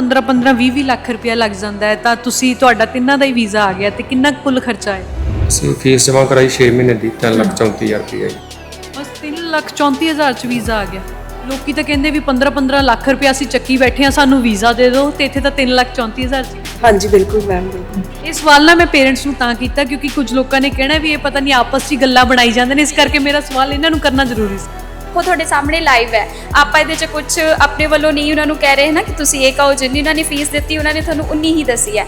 15 15 20 20 ਲੱਖ ਰੁਪਇਆ ਲੱਗ ਜਾਂਦਾ ਹੈ ਤਾਂ ਤੁਸੀਂ ਤੁਹਾਡਾ ਤਿੰਨਾਂ ਦਾ ਹੀ ਵੀਜ਼ਾ ਆ ਗਿਆ ਤੇ ਕਿੰਨਾ ਕੁੱਲ ਖਰਚਾ ਹੈ ਅਸੀਂ ਫੀਸ ਜਮ੍ਹਾਂ ਕਰਾਈ 6 ਮਹੀਨੇ ਦੀ 334000 ਰੁਪਏ ਜੀ। ਬਸ 3 ਲੱਖ 34 ਹਜ਼ਾਰ ਚ ਵੀਜ਼ਾ ਆ ਗਿਆ। ਲੋਕੀ ਤਾਂ ਕਹਿੰਦੇ ਵੀ 15 15 ਲੱਖ ਰੁਪਇਆ ਅਸੀਂ ਚੱਕੀ ਬੈਠੇ ਆ ਸਾਨੂੰ ਵੀਜ਼ਾ ਦੇ ਦਿਓ ਤੇ ਇੱਥੇ ਤਾਂ 3 ਲੱਖ 34 ਹਜ਼ਾਰ ਸੀ ਹਾਂਜੀ ਬਿਲਕੁਲ ਮੈਮ ਬਿਲਕੁਲ। ਇਸ ਸਵਾਲ ਨਾਲ ਮੈਂ ਪੇਰੈਂਟਸ ਨੂੰ ਤਾਂ ਕੀਤਾ ਕਿਉਂਕਿ ਕੁਝ ਲੋਕਾਂ ਨੇ ਕਹਿਣਾ ਵੀ ਇਹ ਪਤਾ ਨਹੀਂ ਆਪਸ 'ਚ ਗੱਲਾਂ ਬਣਾਈ ਜਾਂਦੇ ਨੇ ਇਸ ਕਰਕੇ ਮੇਰਾ ਸਵਾਲ ਇਹਨਾਂ ਨੂੰ ਕਰਨਾ ਜ਼ਰੂਰੀ ਸੀ। ਉਹ ਤੁਹਾਡੇ ਸਾਹਮਣੇ ਲਾਈਵ ਹੈ। ਆਪਾਂ ਇਹਦੇ 'ਚ ਕੁਝ ਆਪਣੇ ਵੱਲੋਂ ਨਹੀਂ ਉਹਨਾਂ ਨੂੰ ਕਹਿ ਰਹੇ ਨਾ ਕਿ ਤੁਸੀਂ ਇਹ ਕਹੋ ਜਿੰਨੀ ਉਹਨਾਂ ਨੇ ਫੀਸ ਦਿੱਤੀ ਉਹਨਾਂ ਨੇ ਤੁਹਾਨੂੰ ਉਨੀ ਹੀ ਦੱਸੀ ਹੈ।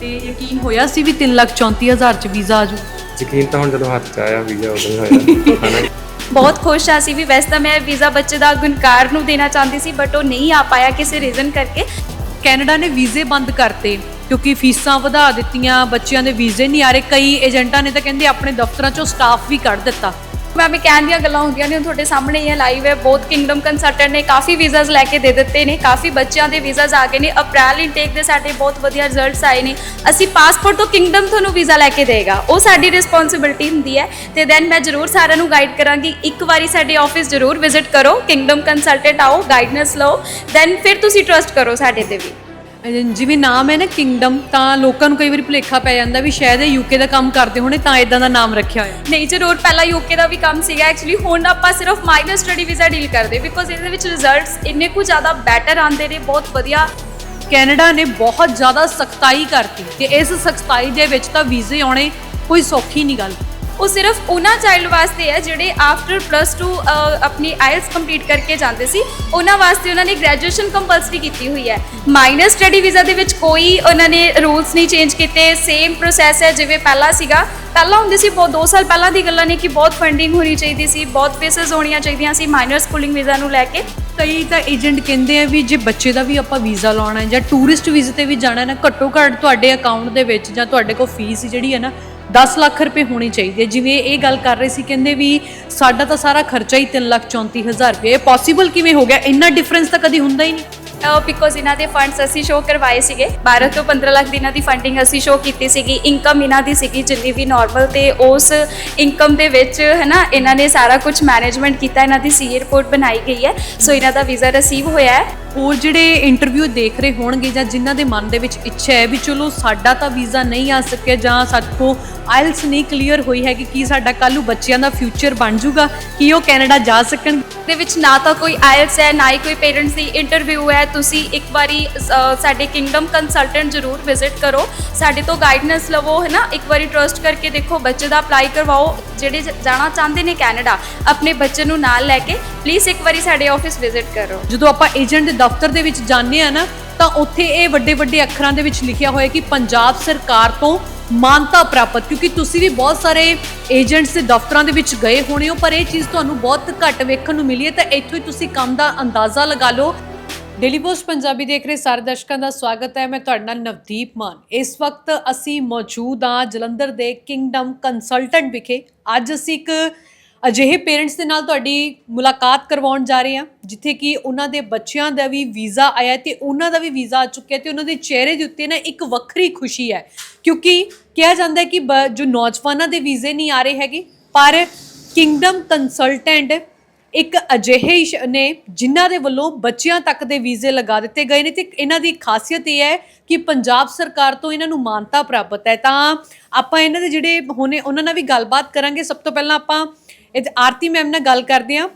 ਤੇ ਯਕੀਨ ਹੋਇਆ ਸੀ ਵੀ 3 ਲੱਖ 34 ਹਜ਼ਾਰ ਚ ਵੀਜ਼ਾ ਆ ਜੂ ਯਕੀਨ ਤਾਂ ਹੁਣ ਜਦੋਂ ਹੱਥ 'ਚ ਆਇਆ ਵੀਜ਼ਾ ਉਦੋਂ ਹੀ ਹੋਇਆ। ਹਨਾ। ਬਹੁਤ ਖੁਸ਼ ਆ ਸੀ ਵੀ। ਵੈਸੇ ਤਾਂ ਮੈਂ ਵੀਜ਼ਾ ਬੱਚੇ ਦਾ ਗੁਣਕਾਰ ਨੂੰ ਦੇਣਾ ਚਾਹੁੰਦੀ ਸੀ ਬਟ ਉਹ ਨਹੀਂ ਆ ਪਾਇਆ ਕਿਸੇ ਰੀਜ਼ਨ ਕਰਕੇ। ਕੈਨੇਡਾ ਨੇ ਵੀਜ਼ੇ ਬੰਦ ਕਰਤੇ ਕਿਉਂਕਿ ਫੀਸਾਂ ਵਧਾ ਦਿੱਤੀਆਂ ਬੱਚਿਆਂ ਦੇ ਵੀਜ਼ੇ ਨਹੀਂ ਆ ਰਹੇ। ਕਈ ਏਜੰਟਾਂ ਨੇ ਤਾਂ ਕਹਿੰਦੇ ਆਪਣੇ ਦਫ਼ਤਰਾਂ ਚੋਂ ਸਟਾਫ ਵੀ ਕੱਢ ਦਿੱਤਾ। ਮੈਂ ਵੀ ਕਹਿਣ ਦੀਆਂ ਗੱਲਾਂ ਹੁੰਦੀਆਂ ਨੇ ਉਹ ਤੁਹਾਡੇ ਸਾਹਮਣੇ ਇਹ ਲਾਈਵ ਹੈ ਬਹੁਤ ਕਿੰਗਡਮ ਕੰਸਲਟੈਂਟ ਨੇ ਕਾਫੀ ਵੀਜ਼ਾਸ ਲੈ ਕੇ ਦੇ ਦਿੱਤੇ ਨੇ, ਕਾਫੀ ਬੱਚਿਆਂ ਦੇ ਵੀਜ਼ਾਸ ਆ ਗਏ ਨੇ, ਅਪ੍ਰੈਲ ਇਨਟੇਕ ਦੇ ਸਾਡੇ ਬਹੁਤ ਵਧੀਆ ਰਿਜ਼ਲਟਸ ਆਏ ਨੇ। ਅਸੀਂ ਪਾਸਪੋਰਟ ਤੋਂ ਕਿੰਗਡਮ ਤੁਹਾਨੂੰ ਵੀਜ਼ਾ ਲੈ ਕੇ ਦੇਗਾ, ਉਹ ਸਾਡੀ ਰਿਸਪੌਂਸਿਬਿਲਟੀ ਹੁੰਦੀ ਹੈ ਤੇ ਦੈਨ ਮੈਂ ਜ਼ਰੂਰ ਸਾਰਿਆਂ ਨੂੰ ਗਾਈਡ ਕਰਾਂਗੀ, ਇੱਕ ਵਾਰੀ ਸਾਡੇ ਆਫਿਸ ਜ਼ਰੂਰ ਵਿਜ਼ਿਟ ਕਰੋ ਕਿੰਗਡਮ ਕੰਸਲਟੈਂਟ ਆਓ ਗਾਈਡਨੈਂਸ ਲਓ ਦੈਨ ਫਿਰ ਤੁਸੀਂ ਟਰਸਟ ਕਰੋ ਸਾਡੇ ਤੇ ਵੀ। ਜਿਵੇਂ ਨਾਮ ਹੈ ਨਾ ਕਿੰਗਡਮ ਤਾਂ ਲੋਕਾਂ ਨੂੰ ਕਈ ਵਾਰੀ ਭੁਲੇਖਾ ਪੈ ਜਾਂਦਾ ਵੀ ਸ਼ਾਇਦ ਇਹ ਯੂਕੇ ਦਾ ਕੰਮ ਕਰਦੇ ਹੋਣੇ ਤਾਂ ਇਦਾਂ ਦਾ ਨਾਮ ਰੱਖਿਆ ਹੋਇਆ। ਨਹੀਂ ਜ਼ਰੂਰ ਪਹਿਲਾਂ ਯੂਕੇ ਦਾ ਵੀ ਕੰਮ ਸੀਗਾ ਐਕਚੁਅਲੀ ਹੁਣ ਆਪਾਂ ਸਿਰਫ ਮਾਈਨਰ ਸਟੱਡੀ ਵੀਜ਼ਾ ਡੀਲ ਕਰਦੇ ਬਿਕੋਜ਼ ਇਹਦੇ ਵਿੱਚ ਰਿਜ਼ਲਟਸ ਇੰਨੇ ਕੁ ਜ਼ਿਆਦਾ ਬੈਟਰ ਆਉਂਦੇ ਨੇ ਬਹੁਤ ਵਧੀਆ। ਕੈਨੇਡਾ ਨੇ ਬਹੁਤ ਜ਼ਿਆਦਾ ਸਖਤਾਈ ਕਰਤੀ ਤੇ ਇਸ ਸਖਤਾਈ ਦੇ ਵਿੱਚ ਤਾਂ ਵੀਜ਼ੇ ਆਉਣੇ ਕੋਈ ਸੌਖੀ ਨਹੀਂ ਗੱਲ। ਉਹ ਸਿਰਫ ਉਹਨਾਂ ਚਾਈਲਡ ਵਾਸਤੇ ਹੈ ਜਿਹੜੇ ਆਫਟਰ ਪਲੱਸ 2 ਆਪਣੀ ਆਇਲਸ ਕੰਪਲੀਟ ਕਰਕੇ ਜਾਂਦੇ ਸੀ। ਉਹਨਾਂ ਵਾਸਤੇ ਉਹਨਾਂ ਨੇ ਗ੍ਰੈਜੂਏਸ਼ਨ ਕੰਪਲਸਰੀ ਕੀਤੀ ਹੋਈ ਹੈ। ਮਾਈਨਰ ਸਟੱਡੀ ਵੀਜ਼ਾ ਦੇ ਵਿੱਚ ਕੋਈ ਉਹਨਾਂ ਨੇ ਰੂਲਸ ਨਹੀਂ ਚੇਂਜ ਕੀਤੇ। ਸੇਮ ਪ੍ਰੋਸੈਸ ਹੈ, ਜਿਵੇਂ ਪਹਿਲਾਂ ਸੀਗਾ। ਪਹਿਲਾਂ ਹੁੰਦੇ ਸੀ, ਬਹੁਤ 2 ਸਾਲ ਪਹਿਲਾਂ ਦੀ ਗੱਲਾਂ ਨੇ ਕਿ ਬਹੁਤ ਫੰਡਿੰਗ ਹੋਣੀ ਚਾਹੀਦੀ ਸੀ, ਬਹੁਤ ਫੀਸਸ ਹੋਣੀਆਂ ਚਾਹੀਦੀਆਂ ਸੀ ਮਾਈਨਰ ਸਕੂਲਿੰਗ ਵੀਜ਼ਾ ਨੂੰ ਲੈ ਕੇ। ਕਈ ਤਾਂ ਏਜੰਟ ਕਹਿੰਦੇ ਆ ਵੀ ਜੇ ਬੱਚੇ ਦਾ ਵੀ ਆਪਾਂ ਵੀਜ਼ਾ ਲਾਉਣਾ ਹੈ ਜਾਂ ਟੂਰਿਸਟ ਵੀਜ਼ੇ ਤੇ ਵੀ ਜਾਣਾ ਹੈ ਨਾ, ਘੱਟੋ ਘੱਟ ਤੁਹਾਡੇ ਅਕਾਊਂਟ ਦੇ ਵਿੱਚ ਜਾਂ ਤੁਹਾਡੇ ਕੋਲ ਫੀਸ ਜਿਹੜੀ ਹੈ ਨਾ 10 ਲੱਖ ਰੁਪਏ ਹੋਣੇ ਚਾਹੀਦੇ। ਜਿਵੇਂ ਇਹ ਗੱਲ ਕਰ ਰਹੇ ਸੀ, ਕਹਿੰਦੇ ਵੀ ਸਾਡਾ ਤਾਂ ਸਾਰਾ ਖਰਚਾ ਹੀ 3 ਲੱਖ 34 ਹਜ਼ਾਰ ਰੁਪਏ। ਇਹ ਪੋਸੀਬਲ ਕਿਵੇਂ ਹੋ ਗਿਆ? ਇੰਨਾ ਡਿਫਰੈਂਸ ਤਾਂ ਕਦੀ ਹੁੰਦਾ ਹੀ ਨਹੀਂ। ਬਿਕੋਜ਼ ਇਹਨਾਂ ਦੇ ਫੰਡਸ ਅਸੀਂ ਸ਼ੋ ਕਰਵਾਏ ਸੀਗੇ। 12 ਤੋਂ 15 ਲੱਖ ਦੀ ਇਹਨਾਂ ਦੀ ਫੰਡਿੰਗ ਅਸੀਂ ਸ਼ੋ ਕੀਤੀ ਸੀਗੀ। ਇਨਕਮ ਇਹਨਾਂ ਦੀ ਸੀਗੀ ਜਿੰਨੀ ਵੀ ਨਾਰਮਲ ਤੇ ਉਸ ਇਨਕਮ ਦੇ ਵਿੱਚ ਹੈ ਨਾ ਇਹਨਾਂ ਨੇ ਸਾਰਾ ਕੁਝ ਮੈਨੇਜਮੈਂਟ ਕੀਤਾ ਇਹਨਾਂ ਦੀ ਸੀ ਰਿਪੋਰਟ ਬਣਾਈ ਗਈ ਹੈ। ਸੋ ਇਹਨਾਂ ਦਾ ਵੀਜ਼ਾ ਰਿਸੀਵ ਹੋਇਆ ਹੈ। ਹੋਰ ਜਿਹੜੇ ਇੰਟਰਵਿਊ ਦੇਖ ਰਹੇ ਹੋਣਗੇ ਜਾਂ ਜਿਨ੍ਹਾਂ ਦੇ ਮਨ ਦੇ ਵਿੱਚ ਇੱਛਾ ਹੈ ਵੀ ਚਲੋ ਸਾਡਾ ਤਾਂ ਵੀਜ਼ਾ ਨਹੀਂ ਆ ਸਕਿਆ ਜਾਂ ਸਾਡੇ ਆਇਲਸ ਨਹੀਂ ਕਲੀਅਰ ਹੋਈ ਹੈ ਕਿ ਕੀ ਸਾਡਾ ਕੱਲ੍ਹ ਨੂੰ ਬੱਚਿਆਂ ਦਾ ਫਿਊਚਰ ਬਣ ਜਾਊਗਾ ਕਿ ਉਹ ਕੈਨੇਡਾ ਜਾ ਸਕਣ ਦੇ ਵਿੱਚ ਨਾ ਤਾਂ ਕੋਈ ਆਇਲਸ ਹੈ ਨਾ ਹੀ ਕੋਈ ਪੇਰੈਂਟਸ ਦੀ ਇੰਟਰਵਿਊ ਹੈ ਤੁਸੀਂ ਇੱਕ ਵਾਰੀ ਸਾਡੇ ਕਿੰਗਡਮ ਕੰਸਲਟੈਂਟ ਜ਼ਰੂਰ ਵਿਜ਼ਿਟ ਕਰੋ। ਸਾਡੇ ਤੋਂ ਗਾਈਡਨੈਂਸ ਲਵੋ ਹੈ ਨਾ ਇੱਕ ਵਾਰੀ ਟਰਸਟ ਕਰਕੇ ਦੇਖੋ, ਬੱਚੇ ਦਾ ਅਪਲਾਈ ਕਰਵਾਓ। ਜਿਹੜੇ ਜਾਣਾ ਚਾਹੁੰਦੇ ਨੇ ਕੈਨੇਡਾ ਆਪਣੇ ਬੱਚੇ ਨੂੰ ਨਾਲ ਲੈ ਕੇ ਪਲੀਜ਼ ਇੱਕ ਵਾਰੀ ਸਾਡੇ ਆਫਿਸ ਵਿਜ਼ਿਟ ਕਰੋ। ਜਦੋਂ ਆਪਾਂ ਏਜੰਟ ਦੇ ਦਫ਼ਤਰ ਦੇ ਵਿੱਚ ਜਾਂਦੇ ਆ ਨਾ, ਤਾਂ ਉੱਥੇ ਇਹ ਵੱਡੇ ਵੱਡੇ ਅੱਖਰਾਂ ਦੇ ਵਿੱਚ ਲਿਖਿਆ ਹੋਇਆ ਕਿ ਪੰਜਾਬ ਸਰਕਾਰ ਤੋਂ ਮਾਨਤਾ ਪ੍ਰਾਪਤ, ਕਿਉਂਕਿ ਤੁਸੀਂ ਵੀ ਬਹੁਤ ਸਾਰੇ ਏਜੰਟਸ ਦੇ ਦਫ਼ਤਰਾਂ ਦੇ ਵਿੱਚ ਗਏ ਹੋਣੇ ਹੋ, ਪਰ ਇਹ ਚੀਜ਼ ਤੁਹਾਨੂੰ ਬਹੁਤ ਘੱਟ ਵੇਖਣ ਨੂੰ ਮਿਲੀ ਹੈ, ਤਾਂ ਇੱਥੋਂ ਹੀ ਤੁਸੀਂ ਕੰਮ ਦਾ ਅੰਦਾਜ਼ਾ ਲਗਾ ਲਓ। ਡੇਲੀ ਪੋਸਟ ਪੰਜਾਬੀ ਦੇਖ ਰਹੇ ਸਾਰੇ ਦਰਸ਼ਕਾਂ ਦਾ ਸਵਾਗਤ ਹੈ। ਮੈਂ ਤੁਹਾਡੇ ਨਾਲ ਨਵਦੀਪ ਮਾਨ। ਇਸ ਵਕਤ ਅਸੀਂ ਮੌਜੂਦ ਹਾਂ ਜਲੰਧਰ ਦੇ ਕਿੰਗਡਮ ਕੰਸਲਟੈਂਟ ਵਿਖੇ। ਅੱਜ ਅਸੀਂ ਇੱਕ ਅਜਿਹੇ ਪੇਰੈਂਟਸ ਦੇ ਨਾਲ ਤੁਹਾਡੀ ਮੁਲਾਕਾਤ ਕਰਵਾਉਣ ਜਾ ਰਹੇ ਹਾਂ, ਜਿੱਥੇ ਕਿ ਉਹਨਾਂ ਦੇ ਬੱਚਿਆਂ ਦਾ ਵੀ ਵੀਜ਼ਾ ਆਇਆ ਤੇ ਉਹਨਾਂ ਦਾ ਵੀ ਵੀਜ਼ਾ ਆ ਚੁੱਕਿਆ ਤੇ ਉਹਨਾਂ ਦੇ ਚਿਹਰੇ ਦੇ ਉੱਤੇ ਨਾ ਇੱਕ ਵੱਖਰੀ ਖੁਸ਼ੀ ਹੈ। ਕਿਉਂਕਿ ਕਿਹਾ ਜਾਂਦਾ ਹੈ ਕਿ ਬ- ਜੋ ਨੌਜਵਾਨਾਂ ਦੇ ਵੀਜ਼ੇ ਨਹੀਂ ਆ ਰਹੇ ਹੈਗੇ, ਪਰ ਕਿੰਗਡਮ ਕੰਸਲਟੈਂਟ ਇੱਕ ਅਜਿਹੇ ਹੀ ਨੇ ਜਿਨ੍ਹਾਂ ਦੇ ਵੱਲੋਂ ਬੱਚਿਆਂ ਤੱਕ ਦੇ ਵੀਜ਼ੇ ਲਗਾ ਦਿੱਤੇ ਗਏ ਨੇ ਤੇ ਇਹਨਾਂ ਦੀ ਖਾਸੀਅਤ ਇਹ ਹੈ ਕਿ ਪੰਜਾਬ ਸਰਕਾਰ ਤੋਂ ਇਹਨਾਂ ਨੂੰ ਮਾਨਤਾ ਪ੍ਰਾਪਤ ਹੈ। ਤਾਂ ਆਪਾਂ ਇਹਨਾਂ ਦੇ ਜਿਹੜੇ ਹੋਣੇ ਉਹਨਾਂ ਨਾਲ ਵੀ ਗੱਲਬਾਤ ਕਰਾਂਗੇ। ਸਭ ਤੋਂ ਪਹਿਲਾਂ ਆਪਾਂ ਇਹ ਆਰਤੀ ਮੈਮ ਨਾਲ ਗੱਲ ਕਰਦੇ ਹਾਂ।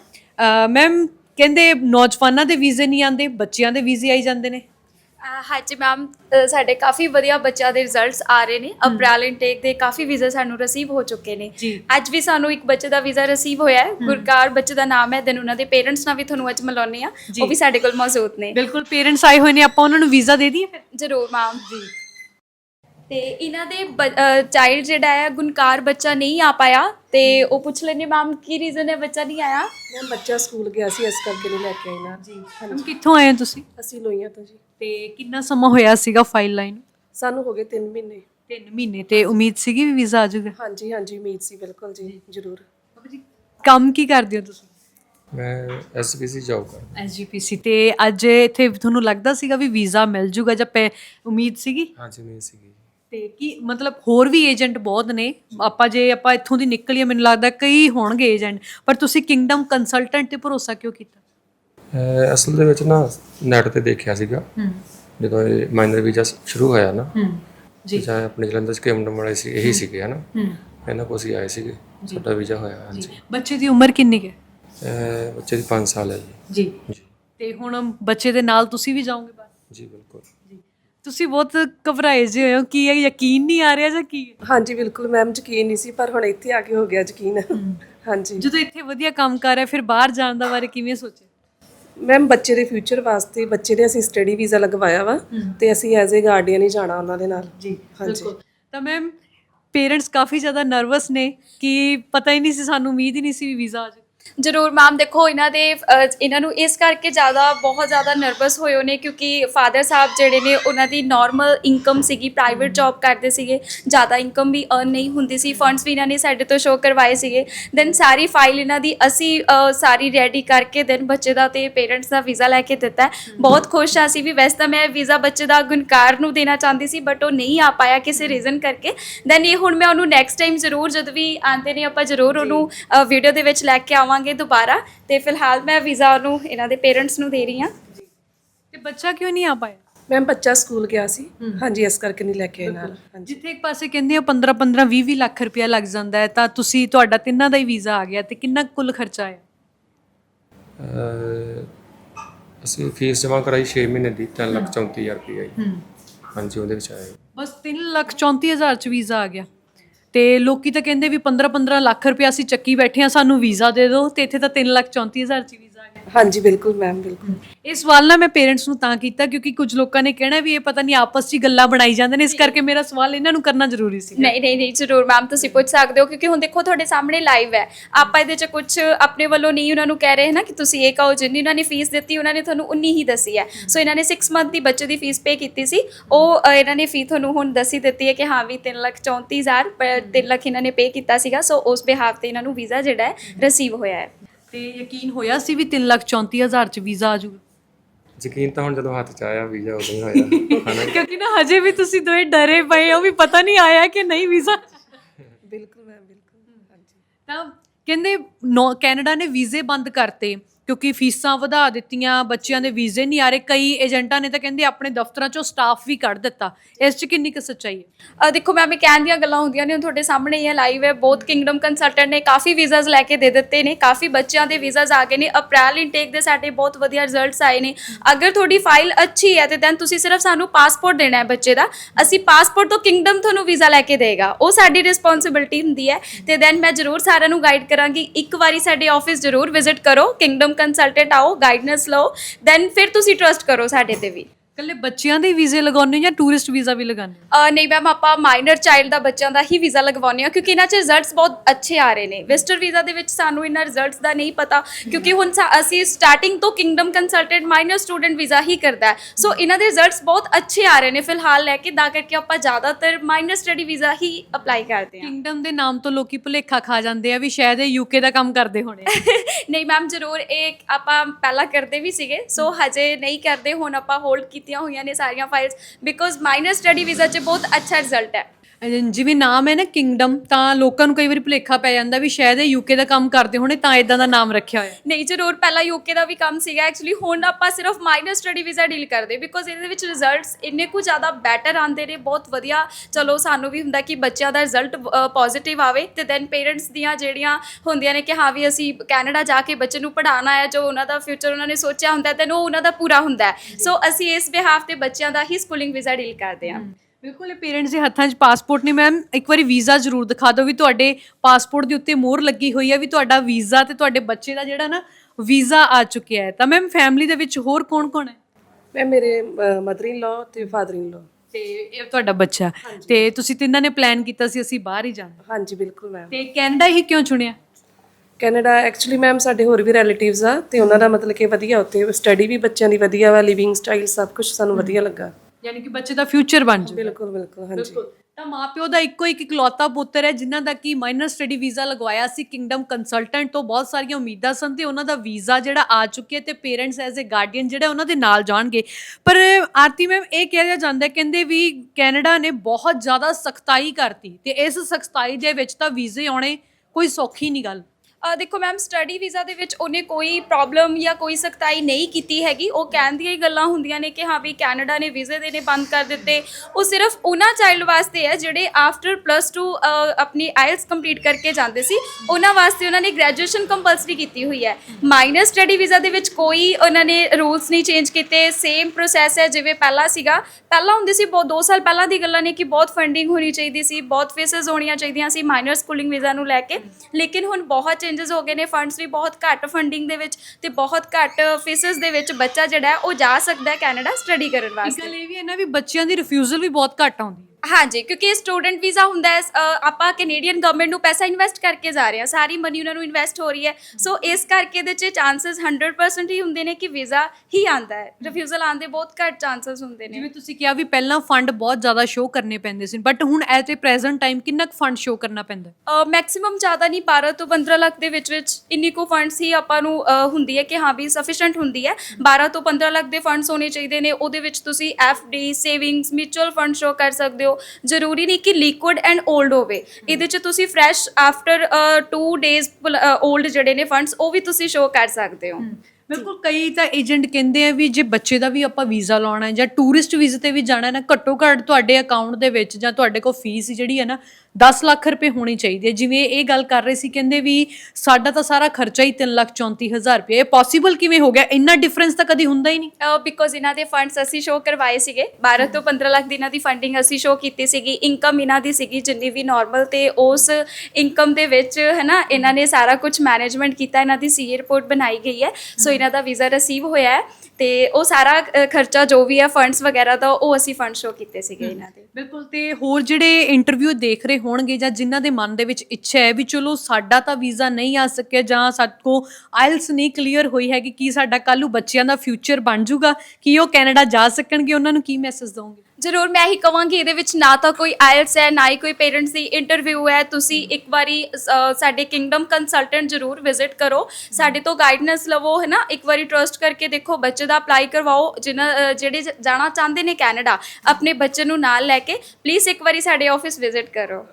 ਮੈਮ, ਕਹਿੰਦੇ ਨੌਜਵਾਨਾਂ ਦੇ ਵੀਜ਼ੇ ਨਹੀਂ ਆਉਂਦੇ, ਬੱਚਿਆਂ ਦੇ ਵੀਜ਼ੇ ਆਈ ਜਾਂਦੇ ਨੇ। ਹਾਂਜੀ ਮੈਮ ਸਾਡੇ ਕਾਫੀ ਵਧੀਆ ਬੱਚਿਆਂ ਦੇ ਰਿਜ਼ਲਟਸ ਆ ਰਹੇ ਨੇ। ਅਪ੍ਰੈਲ ਇਨਟੇਕ ਦੇ ਕਾਫੀ ਵੀਜ਼ਾ ਸਾਨੂੰ ਰਿਸੀਵ ਹੋ ਚੁੱਕੇ ਨੇ। ਅੱਜ ਵੀ ਸਾਨੂੰ ਇੱਕ ਬੱਚੇ ਦਾ ਵੀਜ਼ਾ ਰਿਸੀਵ ਹੋਇਆ ਹੈ। ਗੁਰਕਾਰ ਬੱਚੇ ਦਾ ਨਾਮ ਹੈ ਦੈਨ ਉਹਨਾਂ ਦੇ ਪੇਰੈਂਟਸ ਨਾਲ ਵੀ ਤੁਹਾਨੂੰ ਅੱਜ ਮਿਲਾਉਂਦੇ ਆ। ਉਹ ਵੀ ਸਾਡੇ ਕੋਲ ਮੌਜੂਦ ਨੇ। ਬਿਲਕੁਲ ਪੇਰੈਂਟਸ ਆਏ ਹੋਏ ਨੇ ਆਪਾਂ ਉਹਨਾਂ ਨੂੰ ਵੀਜ਼ਾ ਦੇ ਦਈਏ ਫਿਰ? ਜ਼ਰੂਰ ਮੈਮ ਜੀ। ਤੇ ਇਹਨਾਂ ਦੇ ਚਾਈਲਡ ਜਿਹੜਾ ਹੈ ਗੁਣਕਾਰ ਬੱਚਾ ਨਹੀਂ ਆ ਪਾਇਆ ਤੇ ਉਹ ਪੁੱਛ ਲੈਣੇ ਮੈਮ ਕੀ ਰੀਜ਼ਨ ਹੈ? ਬੱਚਾ ਨਹੀਂ ਆਇਆ? ਮੈਂ ਬੱਚਾ ਸਕੂਲ ਗਿਆ ਸੀ ਇਸ ਕਰਕੇ ਨਹੀਂ ਲੈ ਕੇ ਆਈ ਨਾ। ਜੀ। ਕਿੱਥੋਂ ਆਏ ਹੋ ਤੁਸੀਂ? ਅਸੀਂ ਲੋਈਆਂ ਤੋਂ ਜੀ। ਤੇ ਕਿੰਨਾ ਸਮਾਂ ਹੋਇਆ ਸੀਗਾ ਫਾਈਲ ਲਾਈਨ ਸਾਨੂੰ ਹੋ ਗਏ 3 ਮਹੀਨੇ। 3 ਮਹੀਨੇ ਤੇ ਉਮੀਦ ਸੀਗੀ ਵੀ ਵੀਜ਼ਾ ਆ ਜਾਊਗਾ? ਹਾਂਜੀ ਹਾਂਜੀ ਉਮੀਦ ਸੀ ਬਿਲਕੁਲ ਜੀ ਜ਼ਰੂਰ। ਕੰਮ ਕੀ ਕਰਦੇ ਹੋ ਤੁਸੀਂ? ਮੈਂ ਐਸਬੀਸੀ ਜੌਬ ਕਰਦਾ। ਐਸਜੀਪੀਸੀ ਤੇ ਅੱਜ ਇੱਥੇ ਤੁਹਾਨੂੰ ਲੱਗਦਾ ਸੀਗਾ ਵੀ ਵੀਜ਼ਾ ਮਿਲ ਜੂਗਾ ਜਾਂ ਪੈ- ਉਮੀਦ ਸੀਗੀ? ਹਾਂਜੀ ਮੈਂ ਸੀਗੀ ਤੇ ਕੀ ਮਤਲਬ ਹੋਰ ਵੀ ਏਜੰਟ ਬਹੁਤ ਨੇ। ਆਪਾਂ ਜੇ ਆਪਾਂ ਇੱਥੋਂ ਦੀ ਨਿਕਲੀਏ ਮੈਨੂੰ ਲੱਗਦਾ ਕਈ ਹੋਣਗੇ ਏਜੰਟ ਪਰ ਤੁਸੀਂ ਕਿੰਗਡਮ ਕੰਸਲਟੈਂਟ ਤੇ ਭਰੋਸਾ ਕਿਉਂ ਕੀਤਾ? ਅਸਲ ਦੇ ਵਿੱਚ ਨਾ ਨੈਟ ਤੇ ਦੇਖਿਆ ਸੀਗਾ। ਜਦੋਂ ਇਹ ਮਾਈਨਰ ਵੀਜ਼ਾ ਸ਼ੁਰੂ ਹੋਇਆ ਨਾ। ਜੀ। ਜਾਂ ਆਪਣੇ ਜਲੰਧਰ ਚ ਕਿੰਗਡਮ ਵਾਲੇ ਸੀ ਇਹੀ ਸੀਗੇ ਹਨਾ? ਇਹਨਾਂ ਕੋਲ ਅਸੀਂ ਆਏ ਸੀਗੇ। ਸਾਡਾ ਵੀਜ਼ਾ ਹੋਇਆ ਹਾਂਜੀ। ਬੱਚੇ ਦੀ ਉਮਰ ਕਿੰਨੀ ਹੈ? ਬੱਚੇ ਦੀ 5 ਸਾਲ ਹੈ ਜੀ। ਜੀ। ਜੀ। ਤੇ ਹੁਣ ਬੱਚੇ ਦੇ ਨਾਲ ਤੁਸੀਂ ਵੀ ਜਾਓਗੇ ਬਾਹਰ ਜੀ ਬਿਲਕੁਲ। ਤੁਸੀਂ ਬਹੁਤ ਘਬਰਾਏ ਜਿਹੇ ਹੋਏ ਹੋ ਕੀ ਇਹ ਯਕੀਨ ਨਹੀਂ ਆ ਰਿਹਾ ਜਾਂ ਕੀ? ਹੈ? ਹਾਂਜੀ ਬਿਲਕੁਲ ਮੈਮ ਯਕੀਨ ਨਹੀਂ ਸੀ ਪਰ ਹੁਣ ਇੱਥੇ ਆ ਕੇ ਹੋ ਗਿਆ ਯਕੀਨ। ਹਾਂਜੀ। ਜਦੋਂ ਇੱਥੇ ਵਧੀਆ ਕੰਮ ਕਰ ਰਿਹਾ ਫਿਰ ਬਾਹਰ ਜਾਣ ਦਾ ਬਾਰੇ ਕਿਵੇਂ ਸੋਚਿਆ? ਮੈਮ ਬੱਚੇ ਦੇ ਫਿਊਚਰ ਵਾਸਤੇ ਬੱਚੇ ਦੇ ਅਸੀਂ ਸਟੱਡੀ ਵੀਜ਼ਾ ਲਗਵਾਇਆ ਵਾ ਤੇ ਅਸੀਂ ਐਜ਼ ਅ ਗਾਰਡੀਅਨ ਹੀ ਜਾਣਾ ਉਹਨਾਂ ਦੇ ਨਾਲ। ਜੀ ਹਾਂਜੀ। ਬਿਲਕੁਲ। ਤਾਂ ਮੈਮ ਪੇਰੈਂਟਸ ਕਾਫੀ ਜ਼ਿਆਦਾ ਨਰਵਸ ਨੇ ਕਿ ਪਤਾ ਹੀ ਨਹੀਂ ਸੀ ਸਾਨੂੰ ਉਮੀਦ ਹੀ ਨਹੀਂ ਸੀ ਵੀ ਵੀਜ਼ਾ ਆ ਜਾਏ। ਜ਼ਰੂਰ ਮੈਮ ਦੇਖੋ ਇਹਨਾਂ ਦੇ ਇਹਨਾਂ ਨੂੰ ਇਸ ਕਰਕੇ ਜ਼ਿਆਦਾ ਬਹੁਤ ਜ਼ਿਆਦਾ ਨਰਵਸ ਹੋਏ ਹੋਏ ਨੇ ਕਿਉਂਕਿ ਫਾਦਰ ਸਾਹਿਬ ਜਿਹੜੇ ਨੇ ਉਹਨਾਂ ਦੀ ਨਾਰਮਲ ਇਨਕਮ ਸੀਗੀ ਪ੍ਰਾਈਵੇਟ ਜੌਬ ਕਰਦੇ ਸੀਗੇ ਜ਼ਿਆਦਾ ਇਨਕਮ ਵੀ ਅਰਨ ਨਹੀਂ ਹੁੰਦੀ ਸੀ ਫੰਡਸ ਵੀ ਇਹਨਾਂ ਨੇ ਸਾਡੇ ਤੋਂ ਸ਼ੋ ਕਰਵਾਏ ਸੀਗੇ। ਦੈਨ ਸਾਰੀ ਫਾਈਲ ਇਹਨਾਂ ਦੀ ਅਸੀਂ ਸਾਰੀ ਰੈਡੀ ਕਰਕੇ ਦੈਨ ਬੱਚੇ ਦਾ ਤੇ ਪੇਰੈਂਟਸ ਦਾ ਵੀਜ਼ਾ ਲੈ ਕੇ ਦਿੱਤਾ ਹੈ। ਬਹੁਤ ਖੁਸ਼ ਆ ਸੀ ਵੀ ਵੈਸੇ ਤਾਂ ਮੈਂ ਵੀਜ਼ਾ ਬੱਚੇ ਦਾ ਗੁਣਕਾਰ ਨੂੰ ਦੇਣਾ ਚਾਹੁੰਦੀ ਸੀ ਬਟ ਉਹ ਨਹੀਂ ਆ ਪਾਇਆ ਕਿਸੇ ਰੀਜ਼ਨ ਕਰਕੇ। ਦੈਨ ਇਹ ਹੁਣ ਮੈਂ ਉਹਨੂੰ ਨੈਕਸਟ ਟਾਈਮ ਜ਼ਰੂਰ ਜਦ ਵੀ ਆਉਂਦੇ ਨੇ ਆਪਾਂ ਜ਼ਰੂਰ ਉਹਨੂੰ ਵੀਡੀਓ ਦੇ ਵਿੱਚ ਲੈ ਕੇ ਆਵਾਂਗੇ। ਦੁਬਾਰਾ ਤੇ ਫਿਲਹਾਲ ਮੈਂ ਵੀਜ਼ਾ ਉਹਨੂੰ ਇਹਨਾਂ ਦੇ ਪੇਰੈਂਟਸ ਨੂੰ ਦੇ ਰਹੀ ਹਾਂ। ਤੇ ਬੱਚਾ ਕਿਉਂ ਨਹੀਂ ਆ ਪਾਇਆ? ਮੈਮ ਬੱਚਾ ਸਕੂਲ ਗਿਆ ਸੀ। ਹਾਂਜੀ ਇਸ ਕਰਕੇ ਨਹੀਂ ਲੈ ਕੇ ਆਏ ਨਾਲ। ਹਾਂਜੀ। ਜਿੱਥੇ ਇੱਕ ਪਾਸੇ ਕਹਿੰਦੇ ਆ 15 15 20 20 ਲੱਖ ਰੁਪਇਆ ਲੱਗ ਜਾਂਦਾ ਹੈ ਤਾਂ ਤੁਸੀਂ ਤੁਹਾਡਾ ਤਿੰਨਾਂ ਦਾ ਹੀ ਵੀਜ਼ਾ ਆ ਗਿਆ ਤੇ ਕਿੰਨਾ ਕੁੱਲ ਖਰਚਾ ਆਇਆ? ਅਹ ਅਸੀਂ ਫੀਸ ਜਮ੍ਹਾਂ ਕਰਾਈ 6 ਮਹੀਨੇ ਦੀ 3 ਲੱਖ 34000 ਰੁਪਏ ਆਈ ਹਾਂਜੀ ਉਹਦੇ ਵਿੱਚ ਆਏ ਬਸ 3 ਲੱਖ 34 ਹਜ਼ਾਰ ਚ ਵੀਜ਼ਾ ਆ ਗਿਆ। ਤੇ ਲੋਕੀ ਤਾਂ ਕਹਿੰਦੇ ਵੀ 15 15 ਲੱਖ ਰੁਪਇਆ ਅਸੀਂ ਚੱਕੀ ਬੈਠੇ ਆ ਸਾਨੂੰ ਵੀਜ਼ਾ ਦੇ ਦਿਓ ਤੇ ਇੱਥੇ ਤਾਂ 3 ਲੱਖ 34 ਹਜ਼ਾਰ ਚ ਵੀਜ਼ਾ ਹਾਂਜੀ ਬਿਲਕੁਲ ਮੈਮ ਬਿਲਕੁਲ। ਇਹ ਸਵਾਲ ਨਾ ਮੈਂ ਪੇਰੈਂਟਸ ਨੂੰ ਤਾਂ ਕੀਤਾ ਕਿਉਂਕਿ ਕੁਝ ਲੋਕਾਂ ਨੇ ਕਹਿਣਾ ਵੀ ਇਹ ਪਤਾ ਨਹੀਂ ਆਪਸ 'ਚ ਹੀ ਗੱਲਾਂ ਬਣਾਈ ਜਾਂਦੇ ਨੇ ਇਸ ਕਰਕੇ ਮੇਰਾ ਸਵਾਲ ਇਹਨਾਂ ਨੂੰ ਕਰਨਾ ਜ਼ਰੂਰੀ ਸੀ। ਨਹੀਂ ਨਹੀਂ ਨਹੀਂ ਜ਼ਰੂਰ ਮੈਮ ਤੁਸੀਂ ਪੁੱਛ ਸਕਦੇ ਹੋ ਕਿਉਂਕਿ ਹੁਣ ਦੇਖੋ ਤੁਹਾਡੇ ਸਾਹਮਣੇ ਲਾਈਵ ਹੈ। ਆਪਾਂ ਇਹਦੇ 'ਚ ਕੁਝ ਆਪਣੇ ਵੱਲੋਂ ਨਹੀਂ ਉਹਨਾਂ ਨੂੰ ਕਹਿ ਰਹੇ ਨਾ ਕਿ ਤੁਸੀਂ ਇਹ ਕਹੋ ਜਿੰਨੀ ਉਹਨਾਂ ਨੇ ਫੀਸ ਦਿੱਤੀ ਉਹਨਾਂ ਨੇ ਤੁਹਾਨੂੰ ਉਨੀ ਹੀ ਦੱਸੀ ਹੈ। ਸੋ ਇਹਨਾਂ ਨੇ 6 ਮੰਥ ਦੀ ਬੱਚੇ ਦੀ ਫੀਸ ਪੇ ਕੀਤੀ ਸੀ। ਉਹ ਅ, ਇਹਨਾਂ ਨੇ ਫੀ ਤੁਹਾਨੂੰ ਹੁਣ ਦੱਸੀ ਦਿੱਤੀ ਹੈ ਕਿ ਹਾਂ ਵੀ 3 ਲੱਖ 34000 3 ਲੱਖ ਇਹਨਾਂ ਨੇ ਪੇ ਕੀਤਾ ਸੀਗਾ। ਸੋ ਉਸ ਬਿਹਾਫ ਤੇ ਇਹਨਾਂ ਨੂੰ ਵੀਜ਼ਾ ਜਿਹੜਾ ਹੈ ਰਿਸੀਵ ਹੋਇਆ ਹੈ। ਤੇ ਯਕੀਨ ਹੋਇਆ ਸੀ ਵੀ 3 ਲੱਖ 34 ਹਜ਼ਾਰ ਚ ਵੀਜ਼ਾ ਆ ਜਾਊਗਾ? ਯਕੀਨ ਤਾਂ ਹੁਣ ਜਦੋਂ ਹੱਥ ਚ ਆਇਆ ਵੀਜ਼ਾ ਉਦੋਂ ਹੀ ਹੋਇਆ ਹਨਾ? ਕਿਉਂਕਿ ਨਾ ਹਜੇ ਵੀ ਤੁਸੀਂ ਦੋਏ ਡਰੇ ਪਏ ਹੋ ਵੀ ਪਤਾ ਨਹੀਂ ਆਇਆ ਕਿ ਨਹੀਂ ਵੀਜ਼ਾ। ਬਿਲਕੁਲ ਮੈਮ ਬਿਲਕੁਲ ਹਾਂਜੀ। ਤਾਂ ਕਹਿੰਦੇ ਨੌ- ਕੈਨੇਡਾ ਨੇ ਵੀਜ਼ੇ ਬੰਦ ਕਰਤੇ। ਕਿਉਂਕਿ ਫੀਸਾਂ ਵਧਾ ਦਿੱਤੀਆਂ, ਬੱਚਿਆਂ ਦੇ ਵੀਜ਼ੇ ਨਹੀਂ ਆ ਰਹੇ, ਕਈ ਏਜੰਟਾਂ ਨੇ ਤਾਂ ਕਹਿੰਦੇ ਆਪਣੇ ਦਫ਼ਤਰਾਂ ਚੋਂ ਸਟਾਫ ਵੀ ਕੱਢ ਦਿੱਤਾ। ਇਸ 'ਚ ਕਿੰਨੀ ਕੁ ਸੱਚਾਈ ਹੈ? ਦੇਖੋ ਮੈਮ ਇਹ ਕਹਿਣ ਦੀਆਂ ਗੱਲਾਂ ਹੁੰਦੀਆਂ ਨੇ ਤੁਹਾਡੇ ਸਾਹਮਣੇ ਹੀ ਹੈ ਲਾਈਵ ਹੈ, ਬਹੁਤ ਕਿੰਗਡਮ ਕੰਸਲਟੈਂਟ ਨੇ, ਕਾਫੀ ਵੀਜ਼ਾਸ ਲੈ ਕੇ ਦੇ ਦਿੱਤੇ ਨੇ, ਕਾਫੀ ਬੱਚਿਆਂ ਦੇ ਵੀਜ਼ਾਸ ਆ ਗਏ ਨੇ, ਅਪ੍ਰੈਲ ਇਨਟੇਕ ਦੇ ਸਾਡੇ ਬਹੁਤ ਵਧੀਆ ਰਿਜ਼ਲਟਸ ਆਏ ਨੇ। ਅਗਰ ਤੁਹਾਡੀ ਫਾਈਲ ਅੱਛੀ ਹੈ, ਤੇ ਦੈਨ ਤੁਸੀਂ ਸਿਰਫ ਸਾਨੂੰ ਪਾਸਪੋਰਟ ਦੇਣਾ ਹੈ ਬੱਚੇ ਦਾ, ਅਸੀਂ ਪਾਸਪੋਰਟ ਤੋਂ ਕਿੰਗਡਮ ਤੁਹਾਨੂੰ ਵੀਜ਼ਾ ਲੈ ਕੇ ਦੇਗਾ। ਉਹ ਸਾਡੀ ਰਿਸਪੌਂਸਿਬਿਲਟੀ ਹੁੰਦੀ ਹੈ, ਤੇ ਦੈਨ ਮੈਂ ਜ਼ਰੂਰ ਸਾਰਿਆਂ ਨੂੰ ਗਾਈਡ ਕਰਾਂਗੀ, ਇੱਕ ਵਾਰੀ ਸਾਡੇ ਆਫਿਸ ਜ਼ਰੂਰ ਵਿਜ਼ਿਟ ਕਰੋ ਕਿੰਗਡਮ ਕੰਸਲਟੈਂਟ ਆਓ ਗਾਈਡਨੈਂਸ ਲਓ ਦੈਨ ਫਿਰ ਤੁਸੀਂ ਟਰਸਟ ਕਰੋ ਸਾਡੇ ਤੇ ਵੀ। ਇਕੱਲੇ ਬੱਚਿਆਂ ਦੇ ਵੀਜ਼ੇ ਲਗਾਉਣੇ ਜਾਂ ਟੂਰਿਸਟ ਵੀਜ਼ਾ ਵੀ ਲਗਾਉਣੇ ਅ, ਨਹੀਂ ਮੈਮ ਆਪਾਂ ਮਾਈਨਰ ਚਾਈਲਡ ਦਾ ਬੱਚਿਆਂ ਦਾ ਹੀ ਵੀਜ਼ਾ ਲਗਵਾਉਂਦੇ ਆ ਕਿਉਂਕਿ ਇਹਨਾਂ 'ਚ ਰਿਜ਼ਲਟਸ ਬਹੁਤ ਅੱਛੇ ਆ ਰਹੇ ਨੇ। ਵਿਜ਼ਟਰ ਵੀਜ਼ਾ ਦੇ ਵਿੱਚ ਸਾਨੂੰ ਇਹਨਾਂ ਰਿਜ਼ਲਟਸ ਦਾ ਨਹੀਂ ਪਤਾ ਕਿਉਂਕਿ ਹੁਣ ਸਾ- ਅਸੀਂ ਸਟਾਰਟਿੰਗ ਤੋਂ kingdom consultant minor student visa ਹੀ ਕਰਦਾ ਹੈ। ਸੋ ਇਹਨਾਂ ਦੇ ਰਿਜ਼ਲਟਸ ਬਹੁਤ ਅੱਛੇ ਆ ਰਹੇ ਨੇ ਫਿਲਹਾਲ ਲੈ ਕੇ ਤਾਂ ਕਰਕੇ ਆਪਾਂ ਜ਼ਿਆਦਾਤਰ ਮਾਈਨਰ ਸਟੱਡੀ ਵੀਜ਼ਾ ਹੀ ਅਪਲਾਈ ਕਰਦੇ ਹਾਂ। ਕਿੰਗਡਮ ਦੇ ਨਾਮ ਤੋਂ ਲੋਕੀ ਭੁਲੇਖਾ ਖਾ ਜਾਂਦੇ ਆ ਵੀ ਸ਼ਾਇਦ ਇਹ ਯੂਕੇ ਦਾ ਕੰਮ ਕਰਦੇ ਹੋਣੇ। ਆ। ਨਹੀਂ ਮੈਮ ਜ਼ਰੂਰ ਇਹ ਆਪਾਂ ਪਹਿਲਾਂ ਕਰਦੇ ਵੀ ਸੀਗੇ। ਸੋ ਹਜੇ ਨਹੀਂ ਕਰਦੇ ਹੁਣ ਆਪਾਂ ਹੋਲਡ ਕੀਤੀਆਂ ਹੋਈਆਂ ਨੇ ਸਾਰੀਆਂ files because minor study visa 'ਚ ਬਹੁਤ ਅੱਛਾ ਰਿਜ਼ਲਟ ਹੈ। ਅਹ ਜਿਵੇਂ ਨਾਮ ਹੈ ਨਾ ਕਿੰਗਡਮ ਤਾਂ ਲੋਕਾਂ ਨੂੰ ਕਈ ਵਾਰੀ ਭੁਲੇਖਾ ਪੈ ਜਾਂਦਾ ਵੀ ਸ਼ਾਇਦ ਇਹ ਯੂਕੇ ਦਾ ਕੰਮ ਕਰਦੇ ਹੋਣੇ ਤਾਂ ਇਦਾਂ ਦਾ ਨਾਮ ਰੱਖਿਆ ਹੋਇਆ। ਨਹੀਂ ਜ਼ਰੂਰ ਪਹਿਲਾਂ ਯੂਕੇ ਦਾ ਵੀ ਕੰਮ ਸੀਗਾ। ਐਕਚੁਅਲੀ ਹੁਣ ਆਪਾਂ ਸਿਰਫ ਮਾਈਨਰ ਸਟੱਡੀ ਵੀਜ਼ਾ ਡੀਲ ਕਰਦੇ ਬਿਕੋਜ਼ ਇਹਦੇ ਵਿੱਚ ਰਿਜ਼ਲਟਸ ਇੰਨੇ ਕੁ ਜ਼ਿਆਦਾ ਬੈਟਰ ਆਉਂਦੇ ਨੇ ਬਹੁਤ ਵਧੀਆ। ਚਲੋ ਸਾਨੂੰ ਵੀ ਹੁੰਦਾ ਕਿ ਬੱਚਿਆਂ ਦਾ ਰਿਜ਼ਲਟ ਪੋਜ਼ਿਟਿਵ ਆਵੇ ਤੇ ਦੈਨ ਪੇਰੈਂਟਸ ਦੀਆਂ ਜਿਹੜੀਆਂ ਹੁੰਦੀਆਂ ਨੇ ਕਿ ਹਾਂ ਵੀ ਅਸੀਂ ਕੈਨੇਡਾ ਜਾ ਕੇ ਬੱਚੇ ਨੂੰ ਪੜ੍ਹਾਉਣਾ ਹੈ ਜੋ ਉਹਨਾਂ ਦਾ ਫਿਊਚਰ ਉਹਨਾਂ ਨੇ ਸੋਚਿਆ ਹੁੰਦਾ ਤੇ ਉਹ ਉਹਨਾਂ ਦਾ ਪੂਰਾ ਹੁੰਦਾ ਸੋ ਅਸੀਂ ਇਸ ਬਿਹਾਫ ਤੇ ਬੱਚਿਆਂ ਦਾ ਹੀ ਸਕੂਲਿੰਗ ਵੀਜ਼ਾ ਡੀਲ ਕਰਦੇ ਹਾਂ। ਬਿਲਕੁਲ ਇਹ ਪੇਰੈਂਟਸ ਦੇ ਹੱਥਾਂ 'ਚ ਪਾਸਪੋਰਟ ਨਹੀਂ ਮੈਮ ਇੱਕ ਵਾਰੀ ਵੀਜ਼ਾ ਜ਼ਰੂਰ ਦਿਖਾ ਦਿਓ ਵੀ ਤੁਹਾਡੇ ਪਾਸਪੋਰਟ ਦੇ ਉੱਤੇ ਮੋਹਰ ਲੱਗੀ ਹੋਈ ਹੈ ਵੀ ਤੁਹਾਡਾ ਵੀਜ਼ਾ ਤੇ ਤੁਹਾਡੇ ਬੱਚੇ ਦਾ ਜਿਹੜਾ ਨਾ ਵੀਜ਼ਾ ਆ ਚੁੱਕਿਆ ਹੈ। ਤਾਂ ਮੈਮ ਫੈਮਿਲੀ ਦੇ ਵਿੱਚ ਹੋਰ ਕੌਣ-ਕੌਣ ਹੈ? ਮੈਂ ਮੇਰੇ ਮਦਰ ਇਨ ਲਾ ਤੇ ਫਾਦਰ ਇਨ ਲਾ ਤੇ ਇਹ ਤੁਹਾਡਾ ਬੱਚਾ। ਤੇ ਤੁਸੀਂ ਤਿੰਨਾਂ ਨੇ ਪਲਾਨ ਕੀਤਾ ਸੀ ਅਸੀਂ ਬਾਹਰ ਹੀ ਜਾਣਾ। ਹਾਂਜੀ ਬਿਲਕੁਲ ਮੈਮ ਤੇ ਕੈਨੇਡਾ ਹੀ ਕਿਉਂ ਚੁਣਿਆ? ਕੈਨੇਡਾ ਐਕਚੁਅਲੀ ਮੈਮ ਸਾਡੇ ਹੋਰ ਵੀ ਰਿਲੇਟਿਵਸ ਆ ਤੇ ਉਹਨਾਂ ਦਾ ਮਤਲਬ ਕਿ ਵਧੀਆ ਉੱਥੇ ਸਟੱਡੀ ਵੀ ਬੱਚਿਆਂ ਦੀ ਵਧੀਆ ਵਾ ਲਿਵਿੰਗ ਸਟਾਈਲ ਸਭ ਕੁਝ ਸਾਨੂੰ ਵਧੀਆ ਲੱਗਾ। ਯਾਨੀ ਕਿ ਬੱਚੇ ਦਾ ਫਿਊਚਰ ਬਣ ਜਾਵੇ। ਬਿਲਕੁਲ ਬਿਲਕੁਲ ਹਾਂਜੀ। ਤਾਂ ਮਾਪਿਓ ਦਾ ਇੱਕੋ ਇੱਕ ਇਕਲੌਤਾ ਪੁੱਤਰ ਹੈ ਜਿਨ੍ਹਾਂ ਦਾ ਕੀ ਮਾਈਨਰ ਸਟੱਡੀ ਵੀਜ਼ਾ ਲਗਵਾਇਆ ਸੀ ਕਿੰਗਡਮ ਕੰਸਲਟੈਂਟ ਤੋਂ ਬਹੁਤ ਸਾਰੀਆਂ ਉਮੀਦਾਂ ਸਨ ਤੇ ਉਹਨਾਂ ਦਾ ਵੀਜ਼ਾ ਜਿਹੜਾ ਆ ਚੁੱਕਿਆ ਤੇ ਪੇਰੈਂਟਸ ਐਜ਼ ਅ ਗਾਰਡੀਅਨ ਜਿਹੜਾ ਉਹਨਾਂ ਦੇ ਨਾਲ ਜਾਣਗੇ। ਪਰ ਆਰਤੀ ਮੈਮ ਇਹ ਕਿਹਾ ਜਾਂਦਾ ਕਹਿੰਦੇ ਵੀ ਕੈਨੇਡਾ ਨੇ ਬਹੁਤ ਜ਼ਿਆਦਾ ਸਖਤਾਈ ਕਰਤੀ ਤੇ ਇਸ ਸਖਤਾਈ ਦੇ ਵਿੱਚ ਤਾਂ ਵੀਜ਼ੇ ਆਉਣੇ ਕੋਈ ਸੌਖੀ ਨਹੀਂ ਗੱਲ। ਦੇਖੋ ਮੈਮ ਸਟੱਡੀ ਵੀਜ਼ਾ ਦੇ ਵਿੱਚ ਉਹਨੇ ਕੋਈ ਪ੍ਰੋਬਲਮ ਜਾਂ ਕੋਈ ਸਖਤਾਈ ਨਹੀਂ ਕੀਤੀ ਹੈਗੀ। ਉਹ ਕਹਿਣ ਦੀਆਂ ਹੀ ਗੱਲਾਂ ਹੁੰਦੀਆਂ ਨੇ ਕਿ ਹਾਂ ਵੀ ਕੈਨੇਡਾ ਨੇ ਵੀਜ਼ੇ ਦੇਣੇ ਬੰਦ ਕਰ ਦਿੱਤੇ। ਉਹ ਸਿਰਫ ਉਹਨਾਂ ਚਾਈਲਡ ਵਾਸਤੇ ਹੈ ਜਿਹੜੇ ਆਫਟਰ ਪਲੱਸ 2 ਆਪਣੀ ਆਇਲਸ ਕੰਪਲੀਟ ਕਰਕੇ ਜਾਂਦੇ ਸੀ। ਉਹਨਾਂ ਵਾਸਤੇ ਉਹਨਾਂ ਨੇ ਗ੍ਰੈਜੂਏਸ਼ਨ ਕੰਪਲਸਰੀ ਕੀਤੀ ਹੋਈ ਹੈ। ਮਾਈਨਰ ਸਟੱਡੀ ਵੀਜ਼ਾ ਦੇ ਵਿੱਚ ਕੋਈ ਉਹਨਾਂ ਨੇ ਰੂਲਸ ਨਹੀਂ ਚੇਂਜ ਕੀਤੇ। ਸੇਮ ਪ੍ਰੋਸੈਸ ਹੈ, ਜਿਵੇਂ ਪਹਿਲਾਂ ਸੀਗਾ। ਪਹਿਲਾਂ ਹੁੰਦੀ ਸੀ, ਬਹੁਤ 2 ਸਾਲ ਪਹਿਲਾਂ ਦੀ ਗੱਲਾਂ ਨੇ ਕਿ ਬਹੁਤ ਫੰਡਿੰਗ ਹੋਣੀ ਚਾਹੀਦੀ ਸੀ, ਬਹੁਤ ਫੀਸਸ ਹੋਣੀਆਂ ਚਾਹੀਦੀਆਂ ਸੀ ਮਾਈਨਰ ਸਕੂਲਿੰਗ ਵੀਜ਼ਾ ਨੂੰ ਲੈ ਕੇ। ਲੇਕਿਨ ਹੁਣ ਬਹੁਤ ਚੇਂਜਸ ਹੋ ਗਏ ਨੇ ਫੰਡਸ ਵੀ ਬਹੁਤ ਘੱਟ ਫੰਡਿੰਗ ਦੇ ਵਿੱਚ ਤੇ ਬਹੁਤ ਘੱਟ ਫੀਸਸ ਦੇ ਵਿੱਚ ਬੱਚਾ ਜਿਹੜਾ ਹੈ ਉਹ ਜਾ ਸਕਦਾ ਹੈ ਕੈਨੇਡਾ ਸਟੱਡੀ ਕਰਨ ਵਾਸਤੇ। ਗੱਲ ਇਹ ਵੀ ਹੈ ਨਾ ਵੀ ਬੱਚਿਆਂ ਦੀ ਰਿਫਿਊਜ਼ਲ ਵੀ ਬਹੁਤ ਘੱਟ ਆਉਂਦੀ ਹੈ। ਹਾਂਜੀ ਕਿਉਂਕਿ ਸਟੂਡੈਂਟ ਵੀਜ਼ਾ ਹੁੰਦਾ ਹੈ ਅ, ਆਪਾਂ ਕੈਨੇਡੀਅਨ ਗਵਰਨਮੈਂਟ ਨੂੰ ਪੈਸਾ ਇਨਵੈਸਟ ਕਰਕੇ ਜਾ ਰਹੇ ਹਾਂ ਸਾਰੀ ਮਨੀ ਉਹਨਾਂ ਨੂੰ ਇਨਵੈਸਟ ਹੋ ਰਹੀ ਹੈ। ਸੋ ਇਸ ਕਰਕੇ ਇਹਦੇ 'ਚ ਚਾਂਸਸ 100% ਹੀ ਹੁੰਦੇ ਨੇ ਕਿ ਵੀਜ਼ਾ ਹੀ ਆਂਦਾ ਹੈ। ਰਿਫਿਊਜ਼ਲ ਆਉਣ ਦੇ ਬਹੁਤ ਘੱਟ ਚਾਂਸਸ ਹੁੰਦੇ ਨੇ। ਜਿਵੇਂ ਤੁਸੀਂ ਕਿਹਾ ਵੀ ਪਹਿਲਾਂ ਫੰਡ ਬਹੁਤ ਜ਼ਿਆਦਾ ਸ਼ੋ ਕਰਨੇ ਪੈਂਦੇ ਸੀ ਬਟ ਹੁਣ ਐਟ ਅ ਪ੍ਰੈਜ਼ੈਂਟ ਟਾਈਮ ਕਿੰਨਾ ਕੁ ਫੰਡ ਸ਼ੋ ਕਰਨਾ ਪੈਂਦਾ ਹੈ? ਮੈਕਸਿਮਮ ਜ਼ਿਆਦਾ ਨਹੀਂ 12 ਤੋਂ 15 ਲੱਖ ਦੇ ਵਿੱਚ ਵਿੱਚ ਇੰਨੀ ਕੋ ਫੰਡਸ ਹੀ ਆਪਾਂ ਨੂੰ ਅ, ਹੁੰਦੀ ਹੈ ਕਿ ਹਾਂ ਵੀ ਸਫੀਸ਼ੀਐਂਟ ਹੁੰਦੀ ਹੈ। 12 ਤੋਂ 15 ਲੱਖ ਦੇ ਫੰਡਸ ਹੋਣੇ ਚਾਹੀਦੇ ਨੇ ਉਹਦੇ ਵਿੱਚ ਤੁਸੀਂ the savings mutual fund show ਕਰ ਸਕਦੇ ਹੋ ਜ਼ਰੂਰੀ ਨਹੀਂ ਕਿ ਲਿਕੁਇਡ ਐਂਡ 올ਡ ਹੋਵੇ। ਇਹਦੇ ਚ ਤੁਸੀਂ ਫਰੈਸ਼ ਆਫਟਰ 2 ਡੇਜ਼ 올ਡ ਜਿਹੜੇ ਨੇ ਫੰਡਸ ਉਹ ਵੀ ਤੁਸੀਂ ਸ਼ੋ ਕਰ ਸਕਦੇ ਹੋ। ਬਿਲਕੁਲ। ਕਈ ਤਾਂ ਏਜੰਟ ਕਹਿੰਦੇ ਆ ਵੀ ਜੇ ਬੱਚੇ ਦਾ ਵੀ ਆਪਾਂ ਵੀਜ਼ਾ ਲਾਉਣਾ ਹੈ ਜਾਂ ਟੂਰਿਸਟ ਵੀਜ਼ੇ ਤੇ ਵੀ ਜਾਣਾ ਨਾ, ਘੱਟੋ ਘੱਟ ਤੁਹਾਡੇ ਅਕਾਊਂਟ ਦੇ ਵਿੱਚ ਜਾਂ ਤੁਹਾਡੇ ਕੋਲ ਫੀਸ ਜਿਹੜੀ ਹੈ ਨਾ 10 ਲੱਖ ਰੁਪਏ ਹੋਣੀ ਚਾਹੀਦੀ ਹੈ। ਜਿਵੇਂ ਇਹ ਗੱਲ ਕਰ ਰਹੇ ਸੀ ਕਹਿੰਦੇ ਵੀ ਸਾਡਾ ਤਾਂ ਸਾਰਾ ਖਰਚਾ ਹੀ 3 ਲੱਖ 34 ਹਜ਼ਾਰ ਰੁਪਏ। ਇਹ ਪੋਸੀਬਲ ਕਿਵੇਂ ਹੋ ਗਿਆ? ਇੰਨਾ ਡਿਫਰੈਂਸ ਤਾਂ ਕਦੀ ਹੁੰਦਾ ਹੀ ਨਹੀਂ। ਬਿਕੋਜ਼ ਇਹਨਾਂ ਦੇ ਫੰਡਸ ਅਸੀਂ ਸ਼ੋ ਕਰਵਾਏ ਸੀਗੇ। 12 ਤੋਂ 15 ਲੱਖ ਦੀ ਇਹਨਾਂ ਦੀ ਫੰਡਿੰਗ ਅਸੀਂ ਸ਼ੋ ਕੀਤੀ ਸੀਗੀ। ਇਨਕਮ ਇਹਨਾਂ ਦੀ ਸੀਗੀ ਜਿੰਨੀ ਵੀ ਨਾਰਮਲ ਤੇ ਉਸ ਇਨਕਮ ਦੇ ਵਿੱਚ ਹੈ ਨਾ ਇਹਨਾਂ ਨੇ ਸਾਰਾ ਕੁਝ ਮੈਨੇਜਮੈਂਟ ਕੀਤਾ ਇਹਨਾਂ ਦੀ ਸੀਏ ਰਿਪੋਰਟ ਬਣਾਈ ਗਈ ਹੈ। ਸੋ ਇਹਨਾਂ ਦਾ ਵੀਜ਼ਾ ਰਿਸੀਵ ਹੋਇਆ ਹੈ। ਤੇ ਉਹ ਸਾਰਾ ਅ, ਖਰਚਾ ਜੋ ਵੀ ਹੈ ਫੰਡਸ ਵਗੈਰਾ ਦਾ ਉਹ ਅਸੀਂ ਫੰਡ ਸ਼ੋ ਕੀਤੇ ਸੀਗੇ ਇਹਨਾਂ ਦੇ। ਬਿਲਕੁਲ ਤੇ ਹੋਰ ਜਿਹੜੇ ਇੰਟਰਵਿਊ ਦੇਖ ਰਹੇ ਹੋਣਗੇ ਜਾਂ ਜਿਨ੍ਹਾਂ ਦੇ ਮਨ ਦੇ ਵਿੱਚ ਇੱਛਾ ਹੈ ਵੀ ਚਲੋ ਸਾਡਾ ਤਾਂ ਵੀਜ਼ਾ ਨਹੀਂ ਆ ਸਕਿਆ ਜਾਂ ਸਾਡੇ ਕੋ ਆਇਲਸ ਨਹੀਂ ਕਲੀਅਰ ਹੋਈ ਹੈਗੀ ਕੀ ਸਾਡਾ ਕੱਲ੍ਹ ਨੂੰ ਬੱਚਿਆਂ ਦਾ ਫਿਊਚਰ ਬਣ ਜਾਊਗਾ ਕੀ ਉਹ ਕੈਨੇਡਾ ਜਾ ਸਕਣਗੇ? ਉਹਨਾਂ ਨੂੰ ਕੀ ਮੈਸੇਜ ਦਵੋਗੇ? ਜ਼ਰੂਰ ਮੈਂ ਇਹੀ ਕਵਾਂਗੀ ਇਹਦੇ ਵਿੱਚ ਨਾ ਤਾਂ ਕੋਈ ਆਇਲਸ ਹੈ ਨਾ ਹੀ ਕੋਈ ਪੇਰੈਂਟਸ ਦੀ ਇੰਟਰਵਿਊ ਹੈ। ਤੁਸੀਂ ਇੱਕ ਵਾਰੀ ਅ, ਸਾਡੇ ਕਿੰਗਡਮ ਕੰਸਲਟੈਂਟ ਜ਼ਰੂਰ ਵਿਜ਼ਿਟ ਕਰੋ। ਸਾਡੇ ਤੋਂ ਗਾਈਡਨੈਂਸ ਲਵੋ ਹੈ ਨਾ ਇੱਕ ਵਾਰੀ ਟਰਸਟ ਕਰਕੇ ਦੇਖੋ ਬੱਚੇ ਦਾ ਅਪਲਾਈ ਕਰਵਾਓ। ਜਿਨ੍ਹਾਂ ਅ, ਜਿਹੜੇ ਜ- ਜਾਣਾ ਚਾਹੁੰਦੇ ਨੇ ਕੈਨੇਡਾ ਆਪਣੇ ਬੱਚੇ ਨੂੰ ਨਾਲ ਲੈ ਕੇ ਪਲੀਜ਼ ਇੱਕ ਵਾਰੀ ਸਾਡੇ ਆਫਿਸ ਵਿਜ਼ਿਟ ਕਰੋ।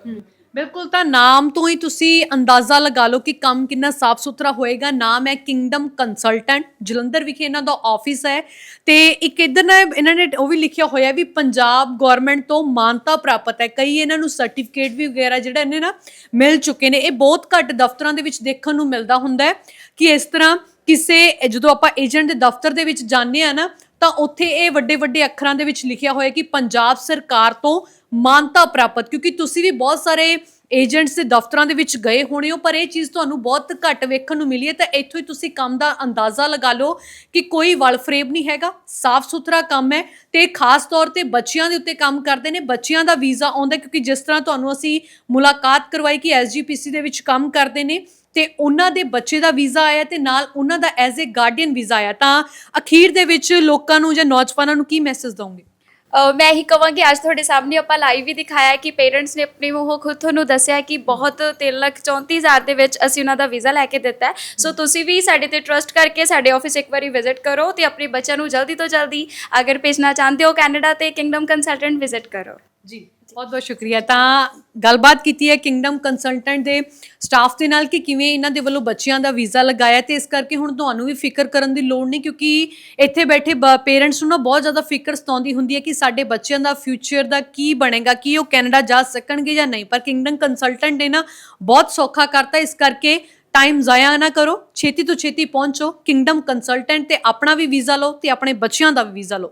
ਬਿਲਕੁਲ, ਤਾਂ ਨਾਮ ਤੋਂ ਹੀ ਤੁਸੀਂ ਅੰਦਾਜ਼ਾ ਲਗਾ ਲਓ ਕਿ ਕੰਮ ਕਿੰਨਾ ਸਾਫ਼ ਸੁਥਰਾ ਹੋਏਗਾ। ਨਾਮ ਹੈ ਕਿੰਗਡਮ ਕੰਸਲਟੈਂਟ ਜਲੰਧਰ ਵਿਖੇ ਇਹਨਾਂ ਦਾ ਆਫਿਸ ਹੈ। ਤੇ ਇੱਕ ਇਧਰ ਨਾ ਇਹਨਾਂ ਨੇ ਉਹ ਵੀ ਲਿਖਿਆ ਹੋਇਆ ਵੀ ਪੰਜਾਬ ਗਵਰਨਮੈਂਟ ਤੋਂ ਮਾਨਤਾ ਪ੍ਰਾਪਤ ਹੈ। ਕਈ ਇਹਨਾਂ ਨੂੰ ਸਰਟੀਫਿਕੇਟ ਵੀ ਵਗੈਰਾ ਜਿਹੜਾ ਇਹਨੇ ਨਾ ਮਿਲ ਚੁੱਕੇ ਨੇ। ਇਹ ਬਹੁਤ ਘੱਟ ਦਫ਼ਤਰਾਂ ਦੇ ਵਿੱਚ ਦੇਖਣ ਨੂੰ ਮਿਲਦਾ ਹੁੰਦਾ ਹੈ ਕਿ ਇਸ ਤਰ੍ਹਾਂ ਕਿਸੇ ਜਦੋਂ ਆਪਾਂ ਏਜੰਟ ਦੇ ਦਫ਼ਤਰ ਦੇ ਵਿੱਚ ਜਾਂਦੇ ਆ ਨਾ, ਤਾਂ ਉੱਥੇ ਇਹ ਵੱਡੇ ਵੱਡੇ ਅੱਖਰਾਂ ਦੇ ਵਿੱਚ ਲਿਖਿਆ ਹੋਇਆ ਕਿ ਪੰਜਾਬ ਸਰਕਾਰ ਤੋਂ ਮਾਨਤਾ ਪ੍ਰਾਪਤ, ਕਿਉਂਕਿ ਤੁਸੀਂ ਵੀ ਬਹੁਤ ਸਾਰੇ ਏਜੰਟਸ ਦੇ ਦਫ਼ਤਰਾਂ ਦੇ ਵਿੱਚ ਗਏ ਹੋਣੇ ਹੋ, ਪਰ ਇਹ ਚੀਜ਼ ਤੁਹਾਨੂੰ ਬਹੁਤ ਘੱਟ ਵੇਖਣ ਨੂੰ ਮਿਲੀ ਹੈ, ਤਾਂ ਇੱਥੋਂ ਹੀ ਤੁਸੀਂ ਕੰਮ ਦਾ ਅੰਦਾਜ਼ਾ ਲਗਾ ਲਓ ਕਿ ਕੋਈ ਵਲਫਰੇਬ ਨਹੀਂ ਹੈਗਾ, ਸਾਫ਼ ਸੁਥਰਾ ਕੰਮ ਹੈ ਤੇ ਖਾਸ ਤੌਰ ਤੇ ਬੱਚਿਆਂ ਦੇ ਉੱਤੇ ਕੰਮ ਕਰਦੇ ਨੇ, ਬੱਚਿਆਂ ਦਾ ਵੀਜ਼ਾ ਆਉਂਦਾ ਕਿਉਂਕਿ ਜਿਸ ਤਰ੍ਹਾਂ ਤੁਹਾਨੂੰ ਅਸੀਂ ਮੁਲਾਕਾਤ ਕਰਵਾਈ ਕਿ ਐਸਜੀਪੀਸੀ ਦੇ ਵਿੱਚ ਕੰਮ ਕਰਦੇ ਨੇ, ਤੇ ਉਹਨਾਂ ਦੇ ਬੱਚੇ ਦਾ ਵੀਜ਼ਾ ਆਇਆ ਤੇ ਨਾਲ ਉਹਨਾਂ ਦਾ ਐਜ਼ ਅ ਗਾਰਡੀਅਨ ਵੀਜ਼ਾ ਆਇਆ, ਤਾਂ ਅਖੀਰ ਦੇ ਵਿੱਚ ਲੋਕਾਂ ਨੂੰ ਜਾਂ ਨੌਜਵਾਨਾਂ ਨੂੰ ਕੀ ਮੈਸੇਜ ਦਵੋਗੇ? ਮੈਂ ਇਹੀ ਕਵਾਂਗੀ, ਅੱਜ ਤੁਹਾਡੇ ਸਾਹਮਣੇ ਆਪਾਂ ਲਾਈਵ ਵੀ ਦਿਖਾਇਆ ਕਿ ਪੇਰੈਂਟਸ ਨੇ ਆਪਣੇ ਮੂੰਹੋਂ ਖੁਦ ਤੁਹਾਨੂੰ ਦੱਸਿਆ ਕਿ ਬਹੁਤ 334000 ਦੇ ਵਿੱਚ ਅਸੀਂ ਉਹਨਾਂ ਦਾ ਵੀਜ਼ਾ ਲੈ ਕੇ ਦਿੱਤਾ ਸੋ ਤੁਸੀਂ ਵੀ ਸਾਡੇ ਤੇ ਟਰਸਟ ਕਰਕੇ ਸਾਡੇ ਆਫਿਸ ਇੱਕ ਵਾਰੀ ਵਿਜ਼ਿਟ ਕਰੋ ਤੇ ਆਪਣੇ ਬੱਚਿਆਂ ਨੂੰ ਜਲਦੀ ਤੋਂ ਜਲਦੀ ਅਗਰ ਭੇਜਣਾ ਚਾਹੁੰਦੇ ਹੋ ਕੈਨੇਡਾ ਤੇ ਕਿੰਗਡਮ ਕੰਸਲਟੈਂਟ ਵਿਜ਼ਿਟ ਕਰੋ। ਜੀ। ਬਹੁਤ ਬਹੁਤ ਸ਼ੁਕਰੀਆ। ਤਾਂ ਗੱਲਬਾਤ ਕੀਤੀ ਹੈ ਕਿੰਗਡਮ ਕੰਸਲਟੈਂਟ ਦੇ ਸਟਾਫ ਦੇ ਨਾਲ ਕਿ ਕਿਵੇਂ ਇਹਨਾਂ ਦੇ ਵੱਲੋਂ ਬੱਚਿਆਂ ਦਾ ਵੀਜ਼ਾ ਲਗਾਇਆ ਤੇ ਇਸ ਕਰਕੇ ਹੁਣ ਤੁਹਾਨੂੰ ਵੀ ਫਿਕਰ ਕਰਨ ਦੀ ਲੋੜ ਨਹੀਂ ਕਿਉਂਕਿ ਇੱਥੇ ਬੈਠੇ ਪੇਰੈਂਟਸ ਨੂੰ ਨਾ ਬਹੁਤ ਜ਼ਿਆਦਾ ਫਿਕਰ ਸਤਾਉਂਦੀ ਹੁੰਦੀ ਹੈ ਕਿ ਸਾਡੇ ਬੱਚਿਆਂ ਦਾ ਫਿਊਚਰ ਦਾ ਕੀ ਬਣੇਗਾ, ਕੀ ਉਹ ਕੈਨੇਡਾ ਜਾ ਸਕਣਗੇ ਜਾਂ ਨਹੀਂ। ਪਰ ਕਿੰਗਡਮ ਕੰਸਲਟੈਂਟ ਨੇ ਨਾ ਬਹੁਤ ਸੌਖਾ ਕਰਤਾ, ਇਸ ਕਰਕੇ ਟਾਈਮ ਜ਼ਾਇਆ ਨਾ ਕਰੋ। ਛੇਤੀ ਤੋਂ ਛੇਤੀ ਪਹੁੰਚੋ ਕਿੰਗਡਮ ਕੰਸਲਟੈਂਟ ਤੇ ਆਪਣਾ ਵੀ ਵੀਜ਼ਾ ਲਓ ਤੇ ਆਪਣੇ ਬੱਚਿਆਂ ਦਾ ਵੀ ਵੀਜ਼ਾ ਲਓ।